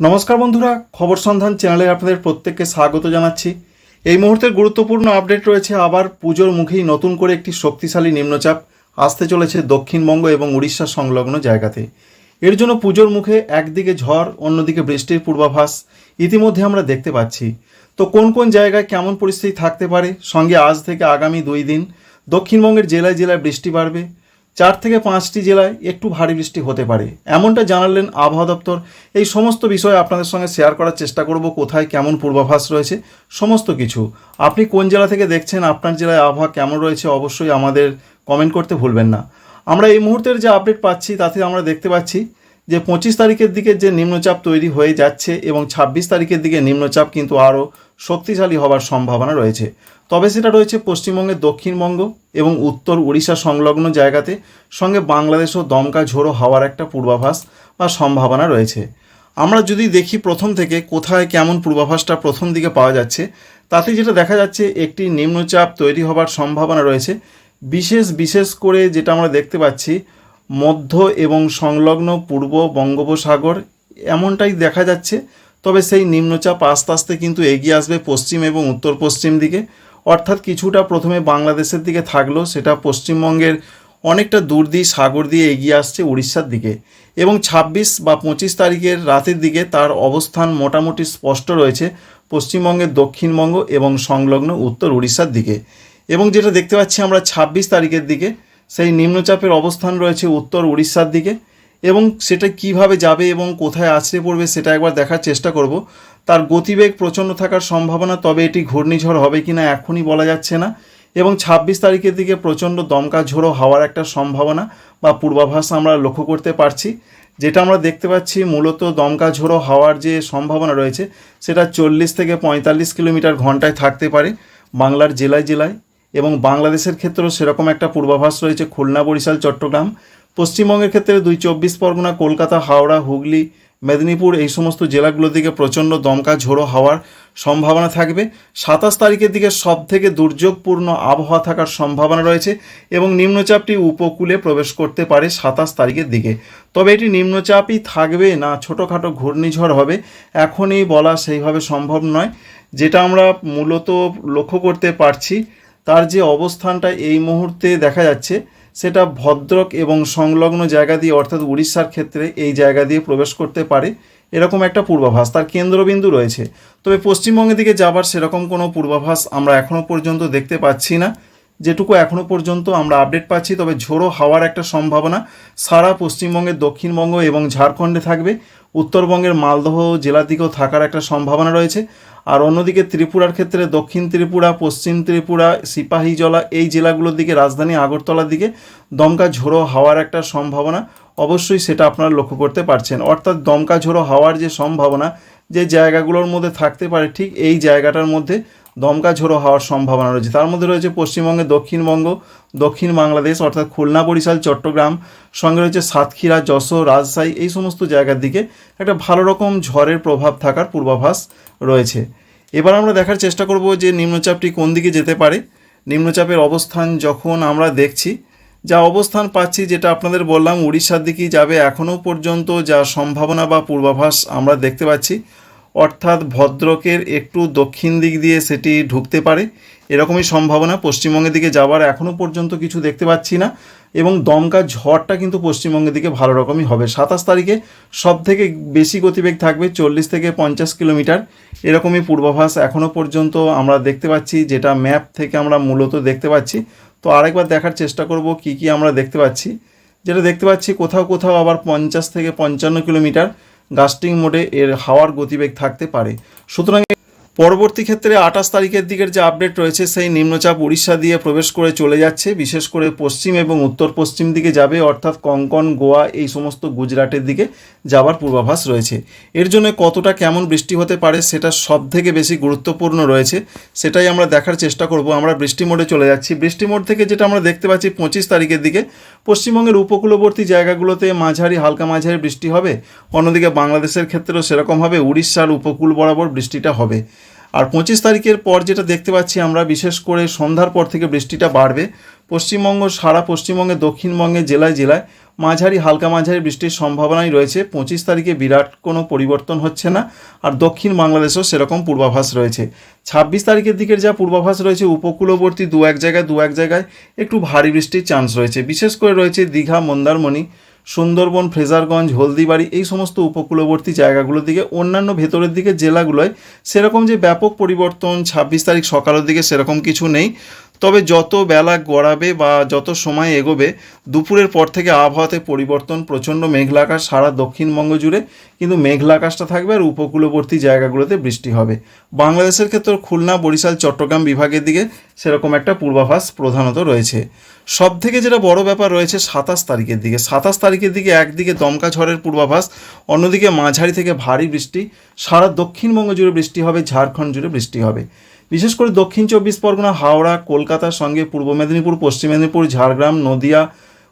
নমস্কার বন্ধুরা, খবর সন্ধান চ্যানেলে আপনাদের প্রত্যেককে স্বাগত জানাচ্ছি। এই মুহূর্তের গুরুত্বপূর্ণ আপডেট রয়েছে আবার পুজোর মুখেই নতুন করে একটি শক্তিশালী নিম্নচাপ আসতে চলেছে দক্ষিণবঙ্গ এবং উড়িষ্যা সংলগ্ন জায়গাতে। এর জন্য পুজোর মুখে একদিকে ঝড়, অন্যদিকে বৃষ্টির পূর্বাভাস ইতিমধ্যে আমরা দেখতে পাচ্ছি। তো কোন কোন জায়গায় কেমন পরিস্থিতি থাকতে পারে? সঙ্গে আজ থেকে আগামী দুই দিন দক্ষিণবঙ্গের জেলায় জেলায় বৃষ্টি বাড়বে। চার থেকে পাঁচটি জেলায় একটু ভারী বৃষ্টি হতে পারে। এমনটা জানালেন আবহাওয়া দপ্তর। এই সমস্ত বিষয় আপনাদের সঙ্গে শেয়ার করার চেষ্টা করব, কোথায় কেমন পূর্বাভাস রয়েছে, সমস্ত কিছু। আপনি কোন জেলা থেকে দেখছেন, আপনার জেলায় আবহাওয়া কেমন রয়েছে, অবশ্যই আমাদের কমেন্ট করতে ভুলবেন না। আমরা এই মুহূর্তের যে আপডেট পাচ্ছি, তাতে আমরা দেখতে পাচ্ছি যে পঁচিশ তারিখের দিকে যে নিম্নচাপ তৈরি হয়ে যাচ্ছে এবং ছাব্বিশ তারিখের দিকে নিম্নচাপ কিন্তু আরও শক্তিশালী হবার সম্ভাবনা রয়েছে। তবে সেটা রয়েছে পশ্চিমবঙ্গের দক্ষিণবঙ্গ এবং উত্তর উড়িষ্যা সংলগ্ন জায়গাতে সঙ্গে বাংলাদেশও দমকা ঝোড়ো হওয়ার একটা পূর্বাভাস বা সম্ভাবনা রয়েছে। আমরা যদি দেখি প্রথম থেকে কোথায় কেমন পূর্বাভাসটা প্রথম দিকে পাওয়া যাচ্ছে, তাতে যেটা দেখা যাচ্ছে একটি নিম্নচাপ তৈরি হবার সম্ভাবনা রয়েছে। বিশেষ বিশেষ করে যেটা আমরা দেখতে পাচ্ছি, মধ্য এবং সংলগ্ন পূর্ব বঙ্গোপসাগর এমনটাই দেখা যাচ্ছে তবে সেই নিম্নচাপ আস্তে আস্তে কিন্তু এগিয়ে আসবে পশ্চিম এবং উত্তর পশ্চিম দিকে। অর্থাৎ কিছুটা প্রথমে বাংলাদেশের দিকে থাকল, সেটা পশ্চিমবঙ্গের অনেকটা দূর দিয়ে, সাগর দিয়ে এগিয়ে আসছে উড়িষ্যার দিকে। এবং ছাব্বিশ বা পঁচিশ তারিখের রাতের দিকে তার অবস্থান মোটামুটি স্পষ্ট রয়েছে পশ্চিমবঙ্গের দক্ষিণবঙ্গ এবং সংলগ্ন উত্তর উড়িষ্যার দিকে। এবং যেটা দেখতে পাচ্ছি আমরা ছাব্বিশ তারিখের দিকে, সেই নিম্নচাপের অবস্থান রয়েছে উত্তর উড়িষ্যার দিকে। এবং সেটা কীভাবে যাবে এবং কোথায় আছড়ে পড়বে সেটা একবার দেখার চেষ্টা করব। তার গতিবেগ প্রচণ্ড থাকার সম্ভাবনা, তবে এটি ঘূর্ণিঝড় হবে কি না এখনই বলা যাচ্ছে না। এবং ছাব্বিশ তারিখের দিকে প্রচণ্ড দমকা ঝোড়ো হওয়ার একটা সম্ভাবনা বা পূর্বাভাস আমরা লক্ষ্য করতে পারছি। যেটা আমরা দেখতে পাচ্ছি মূলত দমকা ঝোড়ো হওয়ার যে সম্ভাবনা রয়েছে, সেটা চল্লিশ থেকে পঁয়তাল্লিশ কিলোমিটার ঘন্টায় থাকতে পারে বাংলার জেলায় জেলায়। এবং বাংলাদেশের ক্ষেত্রেও সেরকম একটা পূর্বাভাস রয়েছে খুলনা, বরিশাল, চট্টগ্রাম। পশ্চিমবঙ্গের ক্ষেত্রে দুই চব্বিশ পরগনা, কলকাতা, হাওড়া, হুগলি, মেদিনীপুর এই সমস্ত জেলাগুলোর দিকে প্রচণ্ড দমকা ঝোড়ো হওয়ার সম্ভাবনা থাকবে। সাতাশ তারিখের দিকে সব থেকে দুর্যোগপূর্ণ আবহাওয়া থাকার সম্ভাবনা রয়েছে এবং নিম্নচাপটি উপকূলে প্রবেশ করতে পারে সাতাশ তারিখের দিকে। তবে এটি নিম্নচাপই থাকবে না, ছোটোখাটো ঘূর্ণিঝড় হবে। এখনই বলা সেইভাবে সম্ভব নয়। যেটা আমরা মূলত লক্ষ্য করতে পারছি, তার যে অবস্থানটা এই মুহূর্তে দেখা যাচ্ছে সেটা ভদ্রক এবং সংলগ্ন জায়গা দিয়ে, অর্থাৎ উড়িষ্যার ক্ষেত্রে এই জায়গা দিয়ে প্রবেশ করতে পারে, এরকম একটা পূর্বাভাস। তার কেন্দ্রবিন্দু রয়েছে। তবে পশ্চিমবঙ্গের দিকে যাবার সেরকম কোনো পূর্বাভাস আমরা এখনও পর্যন্ত দেখতে পাচ্ছি না। যেটুকু এখনও পর্যন্ত আমরা আপডেট পাচ্ছি, তবে ঝোড়ো হাওয়ার একটা সম্ভাবনা। সারা পশ্চিমবঙ্গের দক্ষিণবঙ্গ এবং ঝাড়খণ্ডে থাকবে। উত্তরবঙ্গের মালদহ জেলার দিকেও থাকার একটা সম্ভাবনা রয়েছে। আর অন্যদিকে ত্রিপুরার ক্ষেত্রে দক্ষিণ ত্রিপুরা, পশ্চিম ত্রিপুরা সিপাহীজলা এই জেলাগুলোর দিকে রাজধানী আগরতলার দিকে দমকা ঝোড়ো হাওয়ার একটা সম্ভাবনা। অবশ্যই সেটা আপনারা লক্ষ্য করতে পারছেন। অর্থাৎ দমকা ঝোড়ো হাওয়ার যে সম্ভাবনা, যে জায়গাগুলোর মধ্যে থাকতে পারে, ঠিক এই জায়গাটার মধ্যে দমকা ঝোড়ো হওয়ার সম্ভাবনা রয়েছে। তার মধ্যে রয়েছে পশ্চিমবঙ্গে দক্ষিণবঙ্গ, দক্ষিণ বাংলাদেশ, অর্থাৎ খুলনা, বরিশাল, চট্টগ্রাম, সঙ্গে রয়েছে সাতক্ষীরা, যশোর, রাজশাহী, এই সমস্ত জায়গার দিকে একটা ভালো রকম ঝড়ের প্রভাব থাকার পূর্বাভাস রয়েছে। এবার আমরা দেখার চেষ্টা করব যে নিম্নচাপটি কোন দিকে যেতে পারে। নিম্নচাপের অবস্থান যখন আমরা দেখছি, যা অবস্থান পাচ্ছি যেটা আপনাদের বললাম, উড়িষ্যার দিকেই যাবে এখনও পর্যন্ত, যা সম্ভাবনা বা পূর্বাভাস আমরা দেখতে পাচ্ছি। অর্থাৎ ভদ্রকের একটু দক্ষিণ দিক দিয়ে সেটি ঢুকতে পারে। এরকমই সম্ভাবনা পশ্চিমবঙ্গের দিকে যাওয়ার এখনও পর্যন্ত কিছু দেখতে পাচ্ছি না এবং দমকা ঝড়টা কিন্তু পশ্চিমবঙ্গের দিকে ভালো রকমই হবে। সাতাশ তারিখে সব থেকে বেশি গতিবেগ থাকবে চল্লিশ থেকে পঞ্চাশ কিলোমিটার। এরকমই পূর্বাভাস এখনও পর্যন্ত আমরা দেখতে পাচ্ছি, যেটা ম্যাপ থেকে আমরা মূলত দেখতে পাচ্ছি। তো আরেকবার দেখার চেষ্টা করব কি কি আমরা দেখতে পাচ্ছি। যেটা দেখতে পাচ্ছি কোথাও কোথাও আবার পঞ্চাশ থেকে পঞ্চান্ন কিলোমিটার। গাস্টিং মোডে এর হাওয়ার গতিবেগ থাকতে পারে। সুতরাং পরবর্তী ক্ষেত্রে আঠাশ তারিখের দিকের যে আপডেট রয়েছে, সেই নিম্নচাপ উড়িষ্যা দিয়ে প্রবেশ করে চলে যাচ্ছে। বিশেষ করে পশ্চিম এবং উত্তর পশ্চিম দিকে যাবে, অর্থাৎ কঙ্কন, গোয়া, এই সমস্ত গুজরাটের দিকে যাবার পূর্বাভাস রয়েছে। এর জন্য কতটা কেমন বৃষ্টি হতে পারে, সেটা সব থেকে বেশি গুরুত্বপূর্ণ রয়েছে, সেটাই আমরা দেখার চেষ্টা করব। আমরা বৃষ্টি মোডে চলে যাচ্ছি। বৃষ্টি মোড থেকে যেটা আমরা দেখতে পাচ্ছি, পঁচিশ তারিখের দিকে পশ্চিমবঙ্গের উপকূলবর্তী জায়গাগুলোতে মাঝারি, হালকা মাঝারি বৃষ্টি হবে। অন্যদিকে বাংলাদেশের ক্ষেত্রেও সেরকম হবে। উড়িষ্যার উপকূল বরাবর বৃষ্টিটা হবে। আর পঁচিশ তারিখের পর যেটা দেখতে পাচ্ছি আমরা, বিশেষ করে সন্ধ্যার পর থেকে বৃষ্টিটা বাড়বে। পশ্চিমবঙ্গ, সারা পশ্চিমবঙ্গে, দক্ষিণবঙ্গে, জেলায় জেলায় মাঝারি, হালকা মাঝারি বৃষ্টির সম্ভাবনাই রয়েছে। পঁচিশ তারিখে বিরাট কোনো পরিবর্তন হচ্ছে না, আর দক্ষিণ বাংলাদেশেও সেরকম পূর্বাভাস রয়েছে। ছাব্বিশ তারিখের দিকের যা পূর্বাভাস রয়েছে, উপকূলবর্তী দু এক জায়গায় দু এক জায়গায় একটু ভারী বৃষ্টির চান্স রয়েছে। বিশেষ করে রয়েছে দীঘা, মন্দারমণি সুন্দরবন, ফ্রেজারগঞ্জ, হলদিবাড়ি এই সমস্ত উপকূলবর্তী জায়গাগুলোর দিকে, অন্যান্য ভেতরের দিকে জেলাগুলোয় সেরকম যে ব্যাপক পরিবর্তন ছাব্বিশ তারিখ সকালের দিকে সেরকম কিছু নেই। তবে যত বেলা গড়াবে বা যত সময় এগোবে, দুপুরের পর থেকে আবহাওয়াতে পরিবর্তন, প্রচণ্ড মেঘলা আকাশ সারা দক্ষিণবঙ্গ জুড়ে, কিন্তু মেঘলা আকাশটা থাকবে আর উপকূলবর্তী জায়গাগুলোতে বৃষ্টি হবে। বাংলাদেশের ক্ষেত্রে খুলনা, বরিশাল, চট্টগ্রাম বিভাগের দিকে সেরকম একটা পূর্বাভাস প্রধানত রয়েছে। সব থেকে যেটা বড় ব্যাপার রয়েছে সাতাশ তারিখের দিকে। সাতাশ তারিখের দিকে একদিকে দমকা ঝড়ের পূর্বাভাস, অন্যদিকে মাঝারি থেকে ভারী বৃষ্টি, সারা দক্ষিণবঙ্গ জুড়ে বৃষ্টি হবে, ঝাড়খণ্ড জুড়ে বৃষ্টি হবে। বিশেষ করে দক্ষিণ চব্বিশ পরগনা, হাওড়া, কলকাতার সঙ্গে পূর্ব মেদিনীপুর, পশ্চিম মেদিনীপুর, ঝাড়গ্রাম, নদিয়া,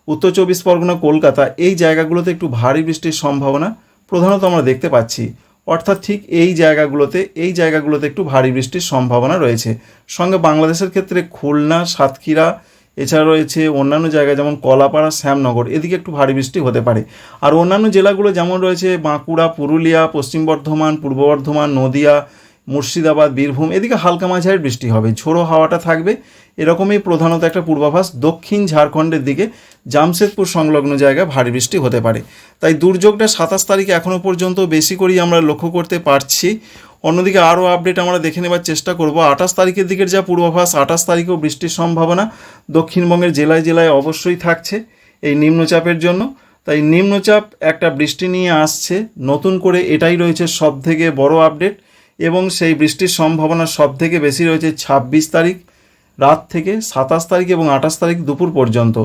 উত্তর চব্বিশ পরগনা, কলকাতা এই জায়গাগুলোতে একটু ভারী বৃষ্টির সম্ভাবনা প্রধানত আমরা দেখতে পাচ্ছি। অর্থাৎ ঠিক এই জায়গাগুলোতে এই জায়গাগুলোতে একটু ভারী বৃষ্টির সম্ভাবনা রয়েছে। সঙ্গে বাংলাদেশের ক্ষেত্রে খুলনা, সাতক্ষীরা এছাড়া রয়েছে অন্যান্য জায়গায় যেমন কলাপাড়া, শ্যামনগর, এদিকে একটু ভারী বৃষ্টি হতে পারে। আর অন্যান্য জেলাগুলো যেমন রয়েছে, বাঁকুড়া, পুরুলিয়া, পশ্চিম বর্ধমান, পূর্ব বর্ধমান, নদিয়া মুর্শিদাবাদ, বীরভূম, এদিকে হালকা মাঝারি বৃষ্টি হবে। ঝোড়ো হাওয়াটা থাকবে। এরকমই প্রধানত একটা পূর্বাভাস। দক্ষিণ ঝাড়খণ্ডের দিকে জামশেদপুর সংলগ্ন জায়গায় ভারী বৃষ্টি হতে পারে। তাই দুর্যোগটা সাতাশ তারিখে এখনও পর্যন্ত বেশি করেই আমরা লক্ষ্য করতে পারছি। অন্যদিকে আরও আপডেট আমরা দেখে নেবার চেষ্টা করব। আঠাশ তারিখের দিকের যা পূর্বাভাস, আঠাশ তারিখেও বৃষ্টির সম্ভাবনা দক্ষিণবঙ্গের জেলায় জেলায় অবশ্যই থাকছে এই নিম্নচাপের জন্য। তাই নিম্নচাপ একটা বৃষ্টি নিয়ে আসছে। নতুন করে এটাই রয়েছে সব থেকে বড় আপডেট। এবং সেই বৃষ্টির সম্ভাবনা সব থেকে বেশি রয়েছে ছাব্বিশ তারিখ রাত থেকে সাতাশ তারিখ এবং আঠাশ তারিখ দুপুর পর্যন্ত।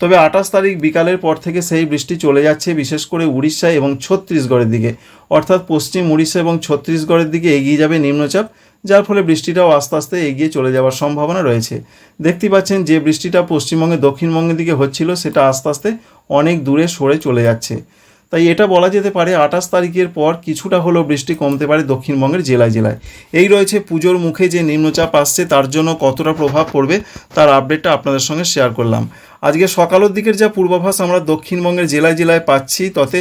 তবে আঠাশ তারিখ বিকালের পর থেকে সেই বৃষ্টি চলে যাচ্ছে বিশেষ করে উড়িষ্যা এবং ছত্তিশগড়ের দিকে। অর্থাৎ পশ্চিম উড়িষ্যা এবং ছত্তিশগড়ের দিকে এগিয়ে যাবে নিম্নচাপ, যার ফলে বৃষ্টিটাও আস্তে আস্তে এগিয়ে চলে যাওয়ার সম্ভাবনা রয়েছে। দেখতে পাচ্ছেন যে বৃষ্টিটা পশ্চিমবঙ্গে দক্ষিণবঙ্গের দিকে হচ্ছিল, সেটা আস্তে আস্তে অনেক দূরে সরে চলে যাচ্ছে। তাই এটা বলা যেতে পারে আঠাশ তারিখের পর কিছুটা হলেও বৃষ্টি কমতে পারে দক্ষিণবঙ্গের জেলায় জেলায়। এই রয়েছে পুজোর মুখে যে নিম্নচাপ আসছে, তার জন্য কতটা প্রভাব পড়বে তার আপডেটটা আপনাদের সঙ্গে শেয়ার করলাম। আজকে সকালের দিকের যা পূর্বাভাস আমরা দক্ষিণবঙ্গের জেলায় জেলায় পাচ্ছি তাতে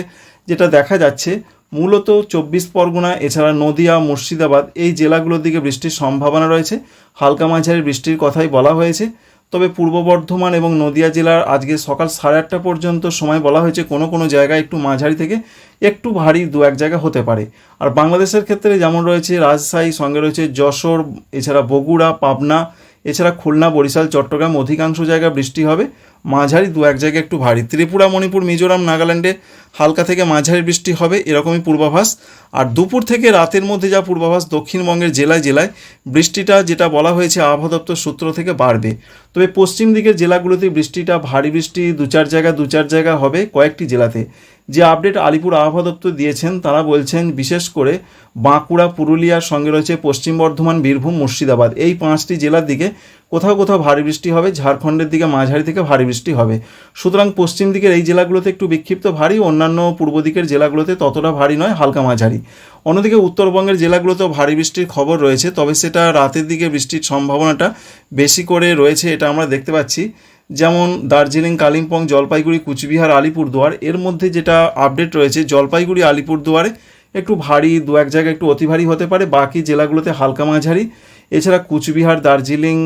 যেটা দেখা যাচ্ছে, মূলত চব্বিশ পরগনা, এছাড়া নদিয়া, মুর্শিদাবাদ, এই জেলাগুলোর দিকে বৃষ্টির সম্ভাবনা রয়েছে। হালকা মাঝারি বৃষ্টির কথাই বলা হয়েছে। তবে পূর্ব বর্ধমান এবং নদিয়া জেলার আজকে সকাল সাড়ে আটটা পর্যন্ত সময় বলা হয়েছে কোনো কোনো জায়গায় একটু মাঝারি থেকে একটু ভারী দু এক জায়গা হতে পারে। আর বাংলাদেশের ক্ষেত্রে যেমন রয়েছে রাজশাহী, সঙ্গে রয়েছে যশোর, এছাড়া বগুড়া, পাবনা, এছাড়া খুলনা, বরিশাল, চট্টগ্রাম অধিকাংশ জায়গায় বৃষ্টি হবে। মাঝারি দু এক জায়গায় একটু ভারী। ত্রিপুরা, মণিপুর, মিজোরাম, নাগাল্যান্ডে হালকা থেকে মাঝারি বৃষ্টি হবে, এরকমই পূর্বাভাস। আর দুপুর থেকে রাতের মধ্যে যা পূর্বাভাস, দক্ষিণবঙ্গের জেলায় জেলায় বৃষ্টিটা যেটা বলা হয়েছে আবহাওয়া দপ্তর সূত্র থেকে বাড়বে। তবে পশ্চিম দিকের জেলাগুলোতে বৃষ্টিটা ভারী বৃষ্টি, দু চার জায়গা, দু চার জায়গা হবে কয়েকটি জেলাতে। যে আপডেট আলিপুর আবহাওয়া দপ্তর দিয়েছেন, তারা বলছেন বিশেষ করে বাঁকুড়া, পুরুলিয়ার সঙ্গে রয়েছে পশ্চিম বর্ধমান, বীরভূম, মুর্শিদাবাদ। এই পাঁচটি জেলার দিকে কোথাও কোথাও ভারী বৃষ্টি হবে, ঝাড়খণ্ডের দিকে মাঝারি থেকে ভারী বৃষ্টি হবে। সুতরাং পশ্চিম দিকের এই জেলাগুলোতে একটু বিক্ষিপ্ত ভারী, অন্যান্য পূর্ব দিকের জেলাগুলোতে ততটা ভারী নয়, হালকা মাঝারি। অন্যদিকে উত্তরবঙ্গের জেলাগুলোতেও ভারী বৃষ্টির খবর রয়েছে, তবে সেটা রাতের দিকে বৃষ্টির সম্ভাবনাটা বেশি করে রয়েছে এটা আমরা দেখতে পাচ্ছি। যেমন দার্জিলিং, কালিম্পং, জলপাইগুড়ি, কুচবিহার, আলিপুরদুয়ার, এর মধ্যে যেটা আপডেট রয়েছে, জলপাইগুড়ি, আলিপুরদুয়ারে একটু ভারী, দু এক জায়গায় একটু অতি ভারী হতে পারে, বাকি জেলাগুলোতে হালকা মাঝারি। এছাড়া কুচবিহার, দার্জিলিং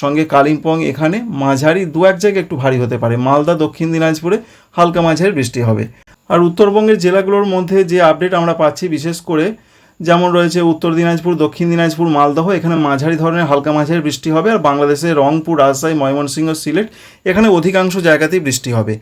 সঙ্গে কালিম্পং এখানে, মাঝারি দু এক জায়গায় একটু ভারী হতে পারে। মালদা, দক্ষিণ দিনাজপুরে হালকা মাঝারি বৃষ্টি হবে। আর উত্তরবঙ্গের জেলাগুলোর মধ্যে যে আপডেট আমরা পাচ্ছি, বিশেষ করে যেমন রয়েছে উত্তর দিনাজপুর, দক্ষিণ দিনাজপুর, মালদহ, এখানে মাঝারি ধরনের হালকা মাঝারি বৃষ্টি হবে। আর বাংলাদেশের রংপুর, রাজশাহী, ময়মনসিংহ, সিলেট, এখানে অধিকাংশ জায়গাতেই বৃষ্টি হবে।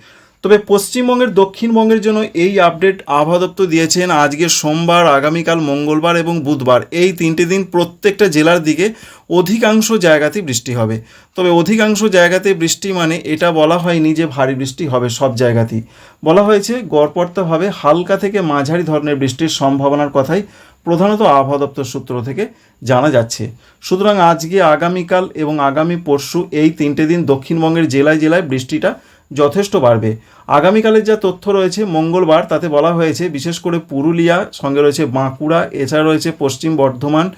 তবে পশ্চিমবঙ্গের, দক্ষিণবঙ্গের জন্য এই আপডেট আবহাওয়া দপ্তর দিয়েছেন আজকে সোমবার, আগামীকাল মঙ্গলবার এবং বুধবার। এই তিনটে দিন প্রত্যেকটা জেলার দিকে অধিকাংশ জায়গাতেই বৃষ্টি হবে। তবে অধিকাংশ জায়গাতে বৃষ্টি মানে এটা বলা হয়নি যে ভারী বৃষ্টি হবে সব জায়গাতেই। বলা হয়েছে, গড়পড়তাভাবে হালকা থেকে মাঝারি ধরনের বৃষ্টির সম্ভাবনার কথাই প্রধানত আবহাওয়া দপ্তর সূত্র থেকে জানা যাচ্ছে। সুতরাং আজকে, আগামীকাল এবং আগামী পরশু এই তিনটে দিন দক্ষিণবঙ্গের জেলায় জেলায় বৃষ্টিটা যথেষ্ট বাড়বে। আগামীকালের যা তথ্য রয়েছে, মঙ্গলবার তাতে বলা হয়েছে, বিশেষ করে পুরুলিয়া, সঙ্গে রয়েছে বাঁকুড়া, এছাড়া রয়েছে পশ্চিম বর্ধমান,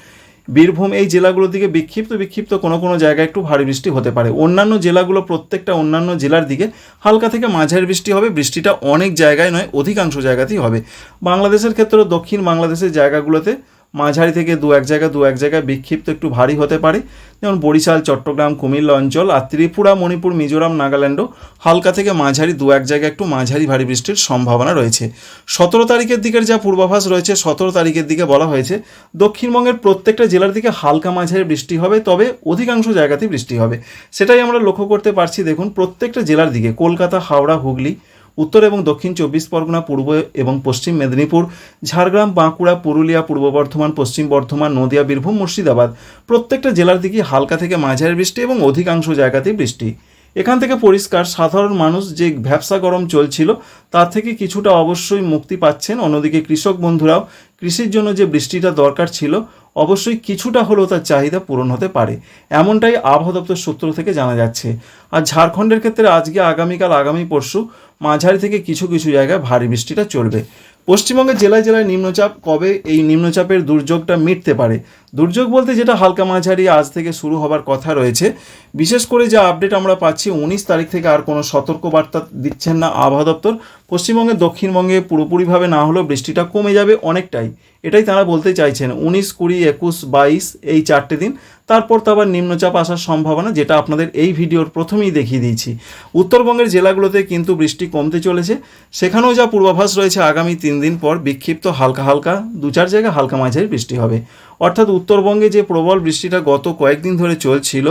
বীরভূম, এই জেলাগুলোর দিকে বিক্ষিপ্ত বিক্ষিপ্ত কোনো কোনো জায়গায় একটু ভারী বৃষ্টি হতে পারে। অন্যান্য জেলাগুলো, প্রত্যেকটা অন্যান্য জেলার দিকে হালকা থেকে মাঝারি বৃষ্টি হবে। বৃষ্টিটা অনেক জায়গায় নয়, অধিকাংশ জায়গাতেই হবে। বাংলাদেশের ক্ষেত্রেও দক্ষিণ বাংলাদেশের জায়গাগুলোতে মাঝারি থেকে দু এক জায়গা দু এক জায়গায় বিক্ষিপ্ত একটু ভারী হতে পারে। যেমন বরিশাল, চট্টগ্রাম, কুমিল্লা অঞ্চল আর ত্রিপুরা, মণিপুর, মিজোরাম, নাগাল্যান্ডও হালকা থেকে মাঝারি, দু এক জায়গায় একটু মাঝারি ভারী বৃষ্টির সম্ভাবনা রয়েছে। সতেরো তারিখের দিকের যা পূর্বাভাস রয়েছে, সতেরো তারিখের দিকে বলা হয়েছে, দক্ষিণবঙ্গের প্রত্যেকটা জেলার দিকে হালকা মাঝারি বৃষ্টি হবে, তবে অধিকাংশ জায়গাতেই বৃষ্টি হবে। সেটাই আমরা লক্ষ্য করতে পারছি। দেখুন, প্রত্যেকটা জেলার দিকে, কলকাতা, হাওড়া, হুগলি উত্তর এবং দক্ষিণ চব্বিশ পরগনা, পূর্ব এবং পশ্চিম মেদিনীপুর, ঝাড়গ্রাম, বাঁকুড়া, পুরুলিয়া, পূর্ব বর্ধমান, পশ্চিম বর্ধমান, নদিয়া, বীরভূম, মুর্শিদাবাদ। প্রত্যেকটা জেলার দিকে হালকা থেকে মাঝারি বৃষ্টি এবং অধিকাংশ জায়গাতেই বৃষ্টি। এখান থেকে পরিষ্কার, সাধারণ মানুষ যে ভ্যাবসা গরম চলছিল, তার থেকে কিছুটা অবশ্যই মুক্তি পাচ্ছেন। অন্যদিকে কৃষক বন্ধুরাও কৃষির জন্য যে বৃষ্টিটা দরকার ছিল, অবশ্যই কিছুটা হলেও তার চাহিদা পূরণ হতে পারে। এমনটাই আবহাওয়া দপ্তর সূত্র থেকে জানা যাচ্ছে। আর ঝাড়খণ্ডের ক্ষেত্রে আজকে, আগামীকাল, আগামী পরশু মাঝারি থেকে কিছু কিছু জায়গায় ভারী বৃষ্টিটা চলবে। পশ্চিমবঙ্গের জেলায় জেলায় নিম্নচাপ, কবে এই নিম্নচাপের দুর্যোগটা মিটতে পারে? দুর্যোগ বলতে যেটা হালকা মাঝারি আজ থেকে শুরু হবার কথা রয়েছে। বিশেষ করে যে আপডেট আমরা পাচ্ছি, উনিশ তারিখ থেকে আর কোনো সতর্কবার্তা দিচ্ছেন না আবহাওয়া দপ্তর। পশ্চিমবঙ্গের দক্ষিণবঙ্গে পুরোপুরিভাবে না হলেও বৃষ্টিটা কমে যাবে অনেকটাই। এটাই তারা বলতে চাইছেন। উনিশ, কুড়ি, একুশ, বাইশ এই চারটে দিন। তারপর তো আবার নিম্নচাপ আসার সম্ভাবনা, যেটা আপনাদের এই ভিডিওর প্রথমেই দেখিয়ে দিয়েছি। উত্তরবঙ্গের জেলাগুলোতে কিন্তু বৃষ্টি কমতে চলেছে। সেখানেও যা পূর্বাভাস রয়েছে, আগামী তিন দিন পর বিক্ষিপ্ত হালকা হালকা দু চার জায়গায় হালকা মাঝারি বৃষ্টি হবে। অর্থাৎ উত্তরবঙ্গে যে প্রবল বৃষ্টিটা গত কয়েকদিন ধরে চলছিল,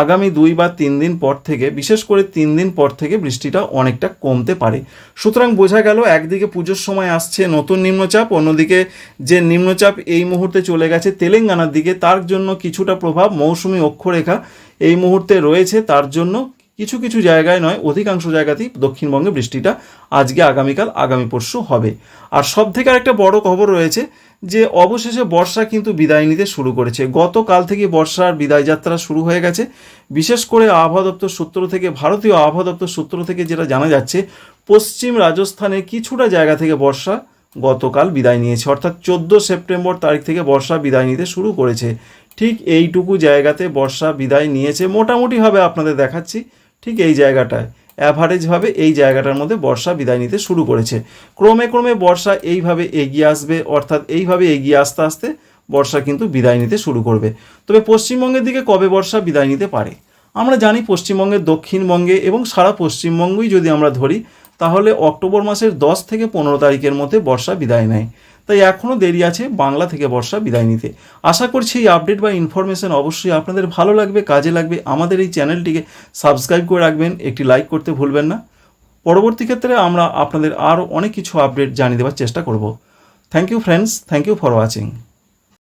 আগামী দুই বা তিন দিন পর থেকে, বিশেষ করে তিন দিন পর থেকে বৃষ্টিটা অনেকটা কমতে পারে। সুতরাং বোঝা গেল একদিকে পুজোর সময় আসছে নতুন নিম্নচাপ, অন্যদিকে যে নিম্নচাপ এই মুহূর্তে চলে গেছে তেলেঙ্গানার দিকে, তার জন্য কিছুটা প্রভাব মৌসুমি অক্ষরেখা এই মুহূর্তে রয়েছে, তার জন্য কিছু কিছু জায়গায় নয়, অধিকাংশ জায়গাতেই দক্ষিণবঙ্গে বৃষ্টিটা আজকে আগামীকাল, আগামী পরশু হবে। আর সব থেকে আরেকটা বড় খবর রয়েছে যে অবশেষে বর্ষা কিন্তু বিদায় নিতে শুরু করেছে। গতকাল থেকে বর্ষার বিদায় যাত্রা শুরু হয়ে গেছে। বিশেষ করে আবহাওয়া দপ্তর সূত্র থেকে, ভারতীয় আবহাওয়া দপ্তর সূত্র থেকে যেটা জানা যাচ্ছে, পশ্চিম রাজস্থানে কিছুটা জায়গা থেকে বর্ষা গতকাল বিদায় নিয়েছে। অর্থাৎ চোদ্দ সেপ্টেম্বর তারিখ থেকে বর্ষা বিদায় নিতে শুরু করেছে। ঠিক এইটুকু জায়গাতে বর্ষা বিদায় নিয়েছে। মোটামুটিভাবে আপনাদের দেখাচ্ছি ঠিক এই জায়গাটায়। অ্যাভারেজভাবে এই জায়গাটার মধ্যে বর্ষা বিদায় নিতে শুরু করেছে। ক্রমে ক্রমে বর্ষা এইভাবে এগিয়ে আসবে, অর্থাৎ এইভাবে এগিয়ে আসতে আসতে বর্ষা কিন্তু বিদায় নিতে শুরু করবে। তবে পশ্চিমবঙ্গের দিকে কবে বর্ষা বিদায় নিতে পারে? আমরা জানি পশ্চিমবঙ্গের দক্ষিণবঙ্গে এবং সারা পশ্চিমবঙ্গই যদি আমরা ধরি, তাহলে অক্টোবর মাসের দশ থেকে পনেরো তারিখের মধ্যে বর্ষা বিদায় নেয়। তাই এখনও দেরি আছে বাংলা থেকে বর্ষা বিদায় নিতে। আশা করছি এই আপডেট বা ইনফরমেশন অবশ্যই আপনাদের ভালো লাগবে, কাজে লাগবে। আমাদের এই চ্যানেলটিকে সাবস্ক্রাইব করে রাখবেন, একটি লাইক করতে ভুলবেন না। পরবর্তী ক্ষেত্রে আমরা আপনাদের আরও অনেক কিছু আপডেট জানিয়ে দেওয়ার চেষ্টা করব। Thank you friends thank you for watching